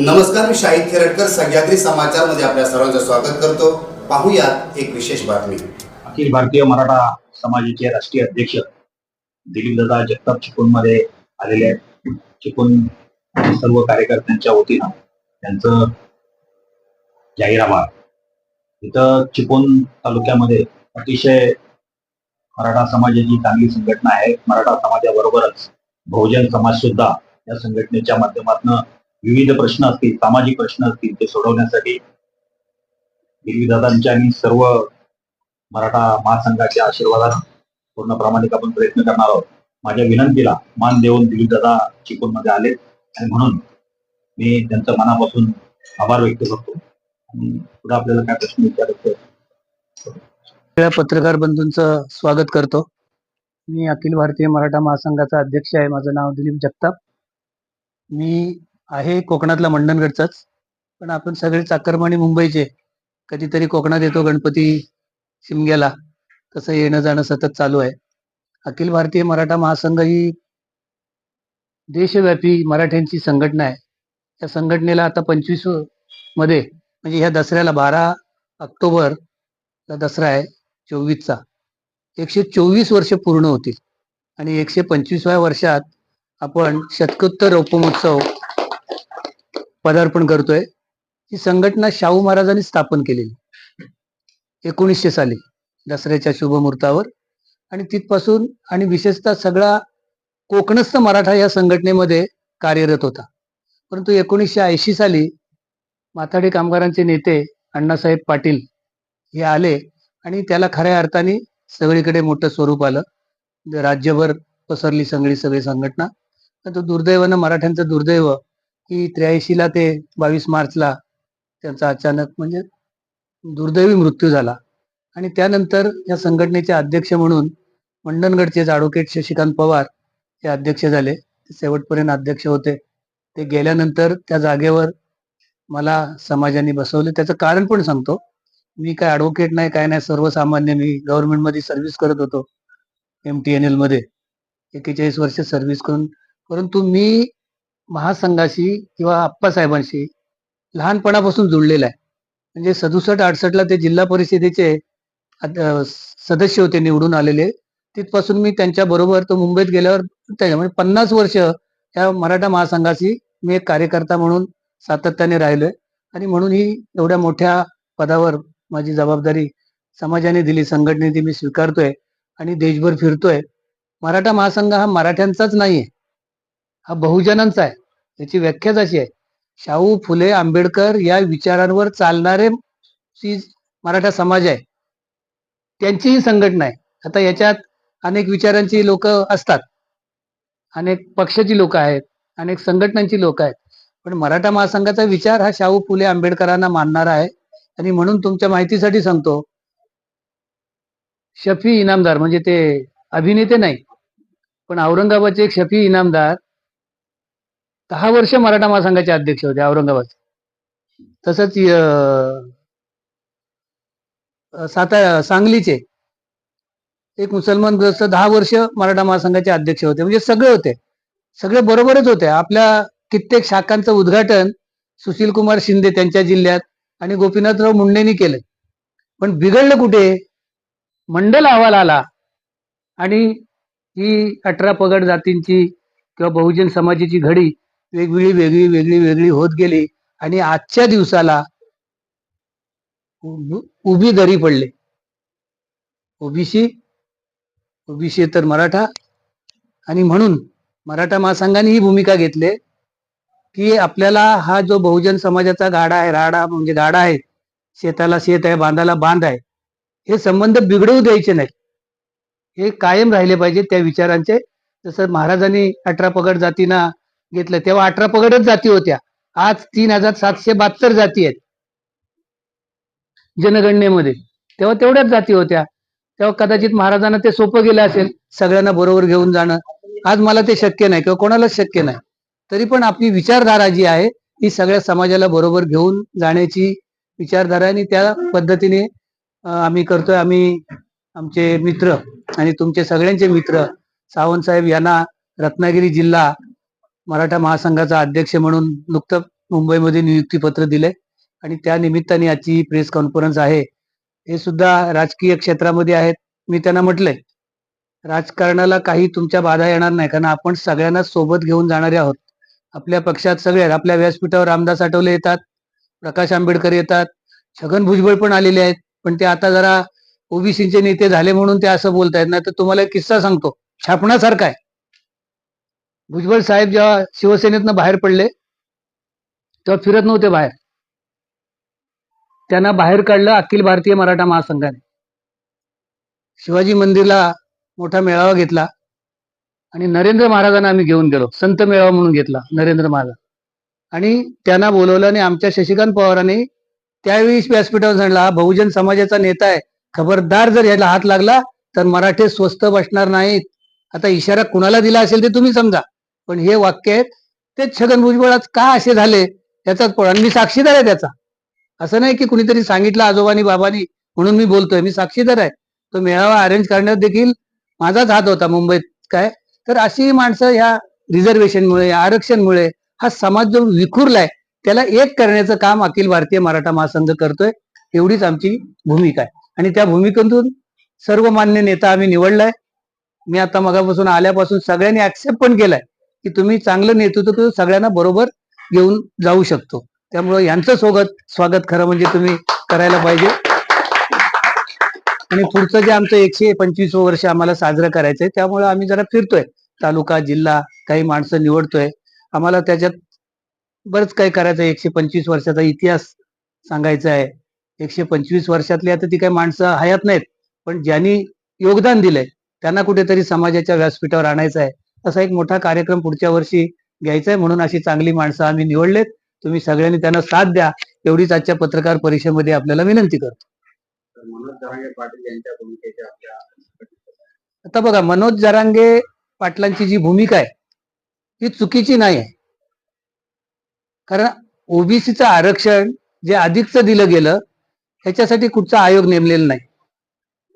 नमस्कार मी शाहिद खेरटकर सह्याद्री समाचारमध्ये आपल्या सर्वांचं स्वागत करतो. पाहूयात एक विशेष बातमी. अखिल भारतीय मराठा समाजाचे राष्ट्रीय अध्यक्ष दिलीपदादा जगताप चिपून मध्ये आलेले आहेत. चिपळूण सर्व कार्यकर्त्यांच्या वतीनं त्यांचं जाहीराबाद इथं चिपळूण तालुक्यामध्ये अतिशय मराठा समाजाची चांगली संघटना आहे. मराठा समाजाबरोबरच बहुजन समाज सुद्धा या संघटनेच्या माध्यमातून विविध प्रश्न असतील सामाजिक प्रश्न असतील ते सोडवण्यासाठी दिलीपदादांच्या आणि सर्व मराठा महासंघाच्या आशीर्वादात पूर्ण प्रामाणिक आपण प्रयत्न करणार आहोत. माझ्या विनंतीला मान देऊन दिलीपदादा चिपळूणमध्ये आले आणि म्हणून मी त्यांचं मनापासून आभार व्यक्त करतो. आणि पुढे आपल्याला काय प्रश्न विचारायचे पत्रकार बंधूंचं स्वागत करतो. मी अखिल भारतीय मराठा महासंघाचा अध्यक्ष आहे. माझं नाव दिलीप जगताप. मी आहे कोकणातला मंडणगडचाच. पण आपण सगळे चाकरमानी मुंबईचे कधीतरी कोकणात येतो गणपती शिमग्याला. तसं येणं जाणं सतत चालू आहे. अखिल भारतीय मराठा महासंघ ही देशव्यापी मराठ्यांची संघटना आहे. या संघटनेला आता पंचवीसमध्ये म्हणजे ह्या दसऱ्याला बारा ऑक्टोबरचा दसरा आहे चोवीसचा. एकशे चोवीस वर्ष पूर्ण होतील. आणि एकशे पंचवीसव्या वर्षात आपण शतकोत्तर उपमहोत्सव पदार्पण करतोय ही संघटना शाहू महाराजांनी स्थापन केलेली. एकोणीसशे साली दसऱ्याच्या शुभमुहूर्तावर आणि तिथपासून आणि विशेषतः सगळा कोकणस्थ मराठा या संघटनेमध्ये कार्यरत होता. परंतु एकोणीसशे ऐंशी साली माथाडी कामगारांचे नेते अण्णासाहेब पाटील हे आले आणि त्याला खऱ्या अर्थाने सगळीकडे मोठं स्वरूप आलं. राज्यभर पसरली सगळी सगळी संघटना. तो दुर्दैवानं मराठ्यांचं दुर्दैव की त्र्याऐंशीला ते बावीस मार्चला त्यांचा अचानक म्हणजे दुर्दैवी मृत्यू झाला. आणि त्यानंतर या संघटनेचे अध्यक्ष म्हणून मंडणगडचे ॲडव्होकेट शशिकांत पवार हे अध्यक्ष झाले. शेवटपर्यंत अध्यक्ष होते. ते गेल्यानंतर त्या जागेवर मला समाजाने बसवले. त्याचं कारण पण सांगतो. मी काय ॲडव्होकेट नाही काय नाही सर्वसामान्य मी गव्हर्नमेंटमध्ये सर्व्हिस करत होतो. एम टी एन एलमध्ये. एकेचाळीस वर्ष सर्व्हिस करून परंतु मी महासंघाशी किंवा आप्पासाहेबांशी लहानपणापासून जुळलेला आहे. म्हणजे सदुसष्ट अडसष्टला ते जिल्हा परिषदेचे सदस्य होते निवडून आलेले. तिथपासून मी त्यांच्या बरोबर तो मुंबईत गेल्यावर त्याच्या म्हणजे पन्नास वर्ष या मराठा महासंघाशी मी एक कार्यकर्ता म्हणून सातत्याने राहिलोय. आणि म्हणून ही एवढ्या मोठ्या पदावर माझी जबाबदारी समाजाने दिली संघटनेने मी स्वीकारतोय आणि देशभर फिरतोय. मराठा महासंघ हा मराठ्यांचाच नाहीये. हा बहुजनांचा आहे. याची व्याख्याच अशी आहे. शाहू फुले आंबेडकर या विचारांवर चालणारे मराठा समाज आहे. त्यांचीही संघटना आहे. आता याच्यात अनेक विचारांची लोक असतात. अनेक पक्षाची लोक आहेत. अनेक संघटनांची लोक आहेत. पण मराठा महासंघाचा विचार हा शाहू फुले आंबेडकरांना मानणारा आहे. आणि म्हणून तुमच्या माहितीसाठी सांगतो शफी इनामदार म्हणजे ते अभिनेते नाही पण औरंगाबादचे एक शफी इनामदार दहा वर्ष मराठा महासंघाचे अध्यक्ष होते औरंगाबाद. तसंच सातारा सांगलीचे एक मुसलमान ग्रस्त दहा वर्ष मराठा महासंघाचे अध्यक्ष होते म्हणजे सगळे होते. सगळे बरोबरच होते. आपल्या कित्येक शाखांचं उद्घाटन सुशील कुमार शिंदे त्यांच्या जिल्ह्यात आणि गोपीनाथराव मुंडेंनी केलं. पण बिघडलं कुठे? मंडल अहवाल आला आणि ही अठरा पगड जातींची किंवा बहुजन समाजाची घडी वेगवेगळी वेगळी वेगळी वेगळी होत गेली आणि आजच्या दिवसाला उभी दरी पडले. ओबीसी ओबीसी तर मराठा आणि म्हणून मराठा महासंघाने ही भूमिका घेतली की आपल्याला हा जो बहुजन समाजाचा गाडा आहे राडा म्हणजे गाडा आहे शेताला शेत आहे बांधाला बांध आहे हे संबंध बिघडवू द्यायचे नाही हे कायम राहिले पाहिजे त्या विचारांचे. जसं महाराजांनी अठरा पगड जातीना घेतलं. तेव्हा अठरा पगडच जाती होत्या. आज तीन हजार सातशे बहात्तर जाती आहेत. जनगणनेमध्ये. तेव्हा तेवढ्याच जाती होत्या. तेव्हा कदाचित महाराजांना ते सोपं गेलं असेल. सगळ्यांना बरोबर घेऊन जाणं. आज मला ते शक्य नाही किंवा कोणालाच शक्य नाही. तरी पण आपली विचारधारा जी आहे ती सगळ्या समाजाला बरोबर घेऊन जाण्याची विचारधारा आणि त्या पद्धतीने आम्ही करतोय. आम्ही आमचे मित्र आणि तुमचे सगळ्यांचे मित्र सावंत साहेब यांना रत्नागिरी जिल्हा मराठा महासंघाचा अध्यक्ष म्हणून नुकतं मुंबईमध्ये नियुक्तीपत्र दिले आणि त्या निमित्ताने आजची प्रेस कॉन्फरन्स आहे. हे सुद्धा राजकीय क्षेत्रामध्ये आहेत. मी त्यांना म्हटलंय राजकारणाला काही तुमच्या बाधा येणार नाही. कारण आपण सगळ्यांना सोबत घेऊन जाणारे आहोत. आपल्या पक्षात सगळे आपल्या व्यासपीठावर रामदास आठवले येतात प्रकाश आंबेडकर येतात. छगन भुजबळ पण आलेले आहेत. पण ते आता जरा ओबीसीचे नेते झाले म्हणून ते असं बोलतायत. ना तर तुम्हाला एक किस्सा सांगतो. छापण्यासारखा आहे. भुजबळ साहेब जेव्हा शिवसेनेतनं बाहेर पडले तेव्हा फिरत नव्हते बाहेर. त्यांना बाहेर काढलं अखिल भारतीय मराठा महासंघाने. शिवाजी मंदिरला मोठा मेळावा घेतला आणि नरेंद्र महाराजांना आम्ही घेऊन गेलो. संत मेळावा म्हणून घेतला नरेंद्र महाराज. आणि त्यांना बोलवलं आणि आमच्या शशिकांत पवारांनी त्यावेळी व्यासपीठावर सांगितलं बहुजन समाजाचा नेता आहे. खबरदार जर याला हात लागला तर मराठे स्वस्त बसणार नाहीत. आता इशारा कुणाला दिला असेल ते तुम्ही समजा. पण हे वाक्य आहेत ते छगन भुजबळ आज का असे झाले त्याचाच पळ आणि मी साक्षीदार आहे त्याचा. असं नाही की कुणीतरी सांगितलं आजोबानी बाबानी म्हणून मी बोलतोय. मी साक्षीदार आहे. तो मेळावा अरेंज करण्यात देखील माझाच हात होता मुंबईत काय? तर अशी माणसं ह्या रिझर्वेशनमुळे आरक्षणमुळे हा समाज जो विखुरलाय त्याला एक करण्याचं काम अखिल भारतीय मराठा महासंघ करतोय एवढीच आमची भूमिका आहे. आणि त्या भूमिकेतून सर्व मान्य नेता आम्ही निवडलाय. मी आता मगापासून आल्यापासून सगळ्यांनी ऍक्सेप्ट पण केलाय. की तुम्ही चांगलं नेतृत्व सगळ्यांना बरोबर घेऊन जाऊ शकतो. त्यामुळे यांचं स्वागत स्वागत खरं म्हणजे तुम्ही करायला पाहिजे. आणि पुढचं जे आमचं एकशे पंचवीस वर्ष आम्हाला साजरं करायचंय त्यामुळे आम्ही जरा फिरतोय. तालुका जिल्हा काही माणसं निवडतोय. आम्हाला त्याच्यात बरंच काही करायचं आहे. एकशे पंचवीस वर्षाचा इतिहास सांगायचा आहे. एकशे पंचवीस वर्षातली आता ती काही माणसं हयात नाहीत पण ज्यांनी योगदान दिलंय त्यांना कुठेतरी समाजाच्या व्यासपीठावर आणायचं आहे. असा एक मोठा कार्यक्रम पुढच्या वर्षी घ्यायचा आहे म्हणून अशी चांगली माणसं आम्ही निवडलेत. तुम्ही सगळ्यांनी त्यांना साथ द्या. एवढीच आजच्या पत्रकार परिषदेमध्ये आपल्याला विनंती करतो. आता बघा मनोज जरांगे पाटलांची जी भूमिका आहे ती चुकीची नाही आहे कारण ओबीसीचं आरक्षण जे अधिकचं दिलं गेलं ह्याच्यासाठी कुठचा आयोग नेमलेला नाही.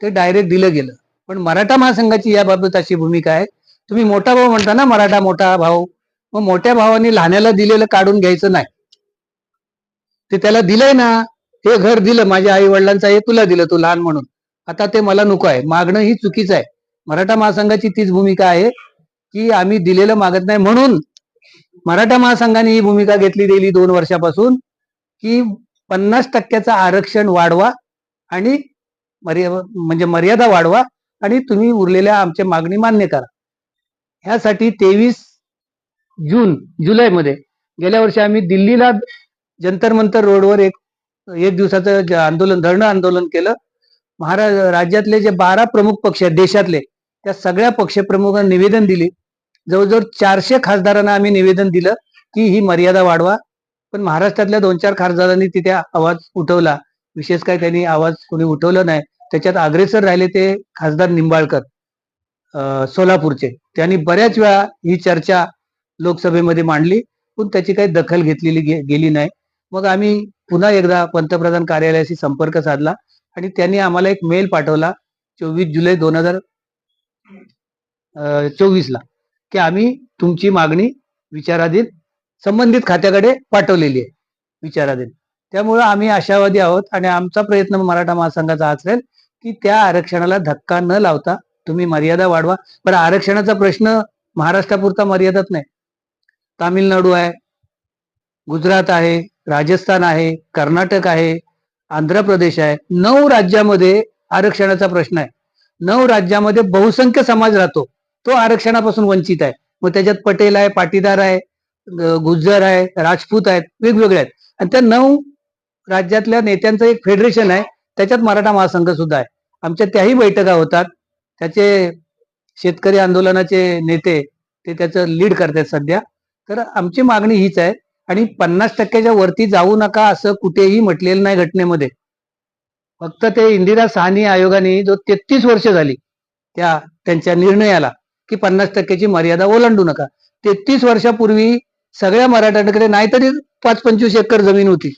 ते डायरेक्ट दिलं गेलं. पण मराठा महासंघाची याबाबत अशी भूमिका आहे तुम्ही मोठा भाऊ म्हणता ना मराठा मोठा भाऊ. मग मोठ्या भावाने लहान्याला दिलेलं काढून घ्यायचं नाही. ते त्याला दिलंय ना हे घर दिलं माझ्या आई वडिलांचं हे तुला दिलं तू लहान म्हणून. आता ते मला नको आहे. मागणं ही चुकीचं आहे. मराठा महासंघाची तीच भूमिका आहे की आम्ही दिलेलं मागत नाही म्हणून मराठा महासंघाने ही भूमिका घेतली गेली दोन वर्षापासून की पन्नास टक्क्याचं आरक्षण वाढवा आणि मर्या म्हणजे मर्यादा वाढवा आणि तुम्ही उरलेल्या आमच्या मागणी मान्य करा. ह्यासाठी तेवीस जून जुलैमध्ये गेल्या वर्षी आम्ही दिल्लीला जंतर मंतर रोडवर एक एक दिवसाचं आंदोलन धरणं आंदोलन केलं. महाराज राज्यातले जे बारा प्रमुख पक्ष आहेत देशातले त्या सगळ्या पक्षप्रमुखांना निवेदन दिले. जवळजवळ चारशे खासदारांना आम्ही निवेदन दिलं की ही मर्यादा वाढवा. पण महाराष्ट्रातल्या दोन चार खासदारांनी तिथे आवाज उठवला. विशेष काय त्यांनी आवाज कोणी उठवला नाही. त्याच्यात अग्रेसर राहिले ते खासदार निंबाळकर. सोलापूरचे. त्यांनी बऱ्याच वेळा ही चर्चा लोकसभेमध्ये मांडली पण त्याची काही दखल घेतलेली गे- गेली नाही. मग आम्ही पुन्हा एकदा पंतप्रधान कार्यालयाशी संपर्क साधला आणि त्यांनी आम्हाला एक मेल पाठवला चोवीस जुलै दोन हजार चोवीसला की आम्ही तुमची मागणी विचाराधीन संबंधित खात्याकडे पाठवलेली आहे विचाराधीन. त्यामुळं आम्ही आशावादी आहोत आणि आमचा प्रयत्न मराठा महासंघाचा असेल की त्या आरक्षणाला धक्का न लावता तुम्ही मर्यादा वाढवा. पण आरक्षणाचा प्रश्न महाराष्ट्रापुरता मर्यादाच नाही. तामिळनाडू आहे गुजरात आहे राजस्थान आहे कर्नाटक आहे आंध्र प्रदेश आहे. नऊ राज्यामध्ये आरक्षणाचा प्रश्न आहे. नऊ राज्यामध्ये बहुसंख्य समाज राहतो. तो आरक्षणापासून वंचित आहे. मग त्याच्यात पटेल आहे पाटीदार आहे गुज्जर आहे राजपूत आहेत वेगवेगळे आहेत. आणि त्या नऊ राज्यातल्या नेत्यांचं एक फेडरेशन आहे. त्याच्यात मराठा महासंघ सुद्धा आहे. आमच्या त्याही बैठका होतात. त्याचे शेतकरी आंदोलनाचे नेते ते त्याचं लीड करतात सध्या. तर आमची मागणी हीच आहे. आणि पन्नास टक्क्याच्या वरती जाऊ नका असं कुठेही म्हटलेलं नाही घटनेमध्ये. फक्त ते इंदिरा साहनी आयोगाने जो तेहतीस वर्ष झाली त्या त्यांच्या निर्णयाला की पन्नास टक्क्याची मर्यादा ओलांडू नका. तेहतीस वर्षापूर्वी सगळ्या मराठ्यांकडे नाहीतरी पाच पंचवीस एकर जमीन होती.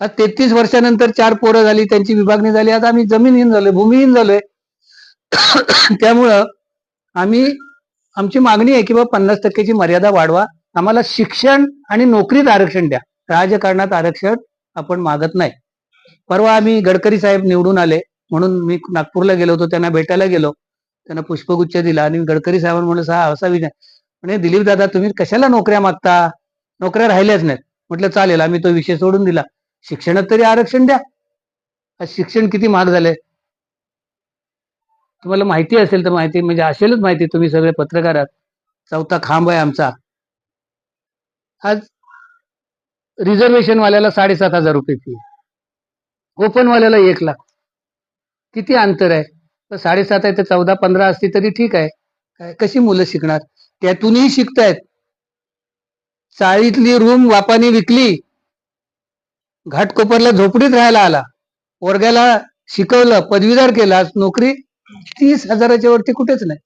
आज तेहतीस वर्षानंतर चार पोरं झाली त्यांची विभागणी झाली आता आम्ही जमीनहीन झालोय भूमिहीन झालोय. त्यामुळं आम्ही आमची मागणी आहे की बाबा पन्नास टक्क्याची मर्यादा वाढवा. आम्हाला शिक्षण आणि नोकरीत आरक्षण द्या. राजकारणात आरक्षण आपण मागत नाही. परवा आम्ही गडकरी साहेब निवडून आले. म्हणून मी नागपूरला गेलो होतो. त्यांना भेटायला गेलो. त्यांना पुष्पगुच्छ दिला आणि गडकरी साहेबांना म्हणलं सहा असा विचार. म्हणजे दिलीप दादा तुम्ही कशाला नोकऱ्या मागता? नोकऱ्या राहिल्याच नाहीत. म्हटलं चालेल आम्ही तो विषय सोडून दिला. शिक्षणात तरी आरक्षण द्या. शिक्षण किती महाग झालंय. तुम्हाला माहिती असेल तर माहिती म्हणजे असेलच माहिती. तुम्ही सगळे पत्रकार आहात. चौथा खांब आहे आमचा. आज रिझर्वेशन वाल्याला साडेसात हजार रुपये फी ओपन वाल्याला एक लाख. किती अंतर आहे? तर साडेसात आहे तर चौदा पंधरा असते तरी ठीक आहे. काय कशी मुलं शिकणार? त्यातूनही शिकतायत. चाळीतली रूम वापाने विकली. घाटकोपरला झोपडीत राहायला आला. वर्गाला शिकवलं पदवीधर केला. नोकरी तीस हजाराच्या वरती कुठेच नाही.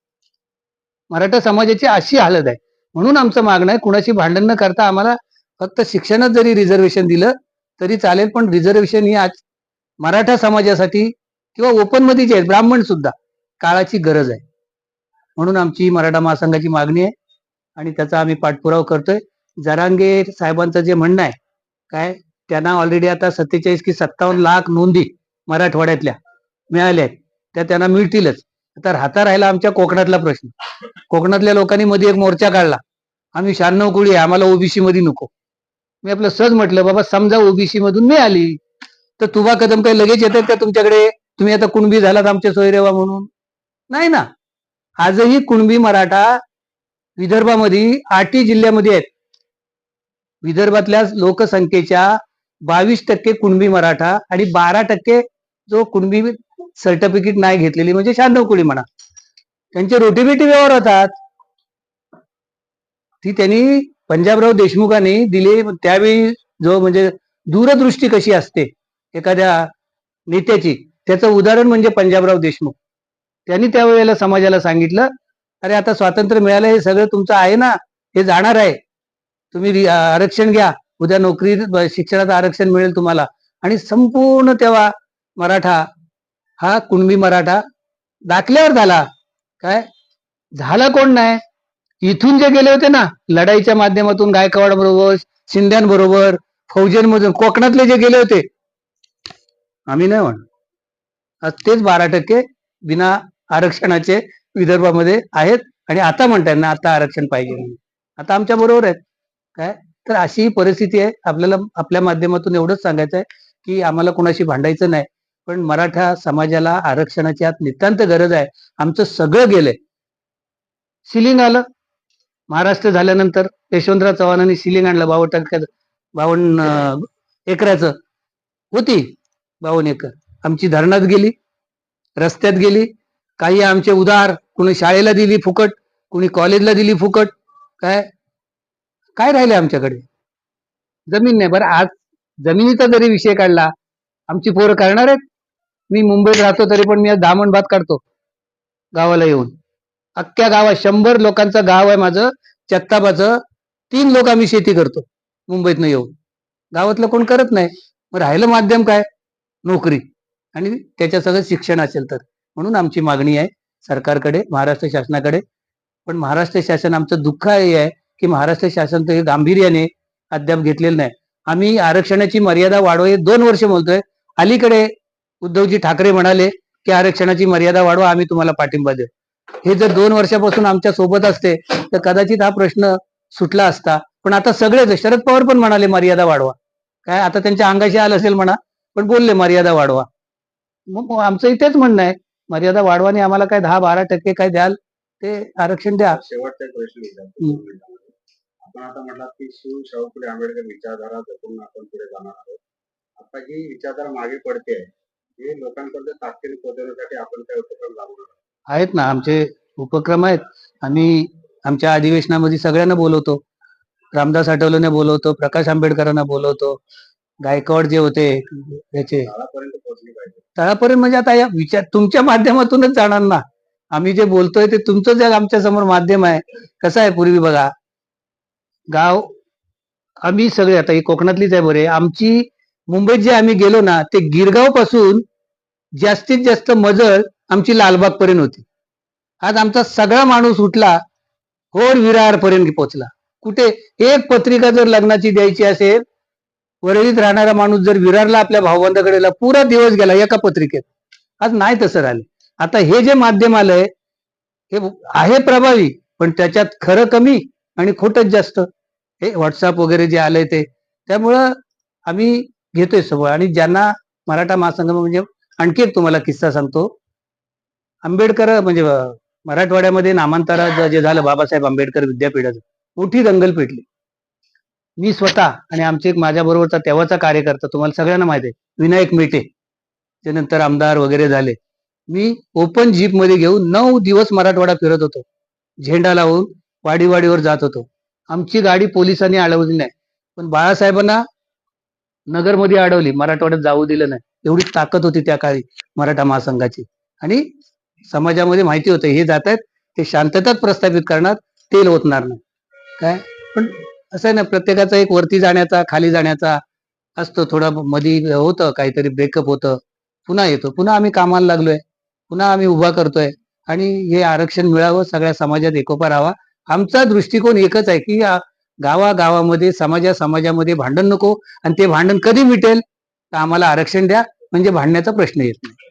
मराठा समाजाची अशी हालत आहे. म्हणून आमचं मागणं आहे कुणाशी भांडण न करता आम्हाला फक्त शिक्षणात जरी रिझर्वेशन दिलं तरी चालेल पण रिझर्वेशन ही आज मराठा समाजासाठी किंवा ओपनमध्ये जे आहेत ब्राह्मण सुद्धा काळाची गरज आहे. म्हणून आमची मराठा महासंघाची मागणी आहे आणि त्याचा आम्ही पाठपुरावा करतोय. जरांगे साहेबांचं जे म्हणणं आहे काय त्यांना ऑलरेडी आता सत्तेचाळीस की सत्तावन्न लाख नोंदी मराठवाड्यातल्या मिळाल्या आहेत. त्या त्यांना मिळतीलच. आता राहता राहिला आमच्या कोकणातला प्रश्न. कोकणातल्या लोकांनी मध्ये एक मोर्चा काढला. आम्ही शहाण्णव कोळी आहे आम्हाला ओबीसी मध्ये नको. मी आपलं सहज म्हटलं बाबा समजा ओबीसी मधून मिळाली तर तुबा कदम काही लगेच येतात का तुमच्याकडे? तुम्ही आता कुणबी झालात आमच्या सोयरेवा म्हणून? नाही ना. आजही कुणबी मराठा विदर्भामध्ये आठही जिल्ह्यामध्ये आहेत. विदर्भातल्या लोकसंख्येच्या बावीस टक्के कुणबी मराठा आणि बारा टक्के जो कुणबी सर्टिफिकेट नाही घेतलेली म्हणजे शहाण्णव कुळी म्हणा. त्यांचे रोटीबेटी व्यवहार होतात. ती त्यांनी पंजाबराव देशमुखांनी दिली. त्यावेळी जो म्हणजे दूरदृष्टी कशी असते एखाद्या नेत्याची त्याचं उदाहरण म्हणजे पंजाबराव देशमुख. त्यांनी त्यावेळेला समाजाला सांगितलं अरे आता स्वातंत्र्य मिळालं हे सगळं तुमचं आहे ना? हे जाणार आहे. तुम्ही आरक्षण घ्या. उद्या नोकरी शिक्षणाचं आरक्षण मिळेल तुम्हाला. आणि संपूर्ण तेव्हा मराठा हा कुणबी मराठा दाखल्यावर झाला. काय? झाला कोण नाही? इथून जे गेले होते ना लढाईच्या माध्यमातून गायकवाड बरोबर शिंद्यांबरोबर फौजेंमधून कोकणातले जे गेले होते आम्ही नाही म्हण आज तेच बारा टक्के बिना आरक्षणाचे विदर्भामध्ये आहेत आणि आता म्हणताय ना आता आरक्षण पाहिजे आता आमच्या बरोबर आहेत. काय? तर अशी ही परिस्थिती आहे. आपल्याला आपल्या माध्यमातून एवढंच सांगायचं आहे की आम्हाला कोणाशी भांडायचं नाही. पण मराठा समाजाला आरक्षणाची आत नितांत गरज आहे. आमचं सगळं गेलंय. सिलिंग आलं. महाराष्ट्र झाल्यानंतर यशवंतराव चव्हाणांनी सिलिंग आणलं बावन्न टक्क्यात बावन्न एकराचं. होती बावन्न एकर. आमची धरणात गेली रस्त्यात गेली. काही आमचे उदार कुणी शाळेला दिली फुकट कुणी कॉलेजला दिली फुकट. काय काय राहिले आमच्याकडे? जमीन नाही. बरं आज जमिनीचा जरी विषय काढला आमची पोरं करणार आहेत. मी मुंबईत राहतो तरी पण मी आज दामण भात काढतो गावाला येऊन. अख्ख्या गावात शंभर लोकांचं गाव आहे माझं चत्ताबाचं तीन लोक आम्ही शेती करतो मुंबईतनं येऊन. गावातलं कोण करत नाही. मग राहिलं माध्यम काय? नोकरी. आणि त्याच्या सगळं शिक्षण असेल तर. म्हणून आमची मागणी आहे सरकारकडे महाराष्ट्र शासनाकडे. पण महाराष्ट्र शासन आमचं दुःख हे आहे की महाराष्ट्र शासन तर हे गांभीर्याने अद्याप घेतलेलं नाही. आम्ही आरक्षणाची मर्यादा वाढवा हे दोन वर्ष बोलतोय. अलीकडे उद्धवजी ठाकरे म्हणाले की आरक्षणाची मर्यादा वाढवा आम्ही तुम्हाला पाठिंबा देऊ. हे जर दोन वर्षापासून आमच्यासोबत असते तर कदाचित हा प्रश्न सुटला असता. पण आता सगळेच शरद पवार पण म्हणाले मर्यादा वाढवा. काय आता त्यांच्या अंगाशी आलं असेल म्हणा पण बोलले मर्यादा वाढवा. मग आमचं इथेच म्हणणं आहे मर्यादा वाढवा आणि आम्हाला काय दहा बारा टक्के काय द्याल ते आरक्षण द्या. शेवटचा प्रश्न. आपण आता म्हटलात की शिव शाहू फुले आंबेडकर विचारधारा जपून आपण पुढे जाणार आहोत. आता जी विचारधारा मागे पडते. आहे हे लोकांपर्यंत पोहोचवण्यासाठी आपण काय उपक्रम आहोत? ना आमचे उपक्रम आहेत. आम्ही आमच्या अधिवेशनामध्ये सगळ्यांना बोलवतो. रामदास आठवलेने बोलवतो प्रकाश आंबेडकरांना बोलवतो गायकवाड जे होते याचे. तळापर्यंत पोहोचली पाहिजे. तळापर्यंत म्हणजे आता या विचार तुमच्या माध्यमातूनच जाणार ना. आम्ही जे बोलतोय ते तुमचं जे आमच्यासमोर माध्यम आहे. कसं आहे पूर्वी बघा. गाव आम्ही सगळे आता ही कोकणातलीच आहे बरे. आमची मुंबईत जे आम्ही गेलो ना ते गिरगावपासून जास्तीत जास्त मजल आमची लालबाग पर्यंत होती. आज आमचा सगळा माणूस उठला होड विरार पर्यंत पोहोचला. कुठे एक पत्रिका जर लग्नाची द्यायची असेल वरळीत राहणारा माणूस जर विरारला आपल्या भाऊबंदाकडे पुरा दिवस गेला एका पत्रिकेत. आज नाही तसं राहिले. आता हे जे माध्यम आलंय हे आहे प्रभावी पण त्याच्यात खरं कमी आणि खोटच जास्त. हे व्हॉट्सअप वगैरे जे आलंय ते. त्यामुळं आम्ही घेतोय सवय आणि ज्यांना मराठा महासंघ म्हणजे आणखी एक तुम्हाला किस्सा सांगतो. आंबेडकर म्हणजे मराठवाड्यामध्ये नामांतरात जे झालं बाबासाहेब आंबेडकर विद्यापीठाचं मोठी दंगल पेटली. मी स्वतः आणि आमचे एक माझ्या बरोबरचा तेव्हाचा कार्यकर्ता तुम्हाला सगळ्यांना माहिती आहे विनायक मेटे ते नंतर आमदार वगैरे झाले. मी ओपन जीपमध्ये घेऊन नऊ दिवस मराठवाडा फिरत होतो. झेंडा लावून वाडीवाडीवर जात होतो. आमची गाडी पोलिसांनी अडवली नाही. पण बाळासाहेबांना नगरमध्ये अडवली. मराठवाड्यात जाऊ दिलं नाही. एवढी ताकद होती त्या काळी मराठा महासंघाची. आणि समाजामध्ये माहिती होतं हे जात आहेत ते शांतताच प्रस्थापित करणार तेल ओतणार नाही. काय? पण असं आहे ना प्रत्येकाचा एक वरती जाण्याचा खाली जाण्याचा असतो. थोडा मधी होतं काहीतरी ब्रेकअप होतं. पुन्हा येतो. पुन्हा आम्ही कामाला लागलोय. पुन्हा आम्ही उभा करतोय. आणि हे आरक्षण मिळावं सगळ्या समाजात एकोपा राहावा. आमचा दृष्टिकोन एकच आहे की या गावागावामध्ये समाजा समाजामध्ये भांडण नको आणि ते भांडण कधी मिटेल? तर आम्हाला आरक्षण द्या. म्हणजे भांडण्याचा प्रश्न येत नाही.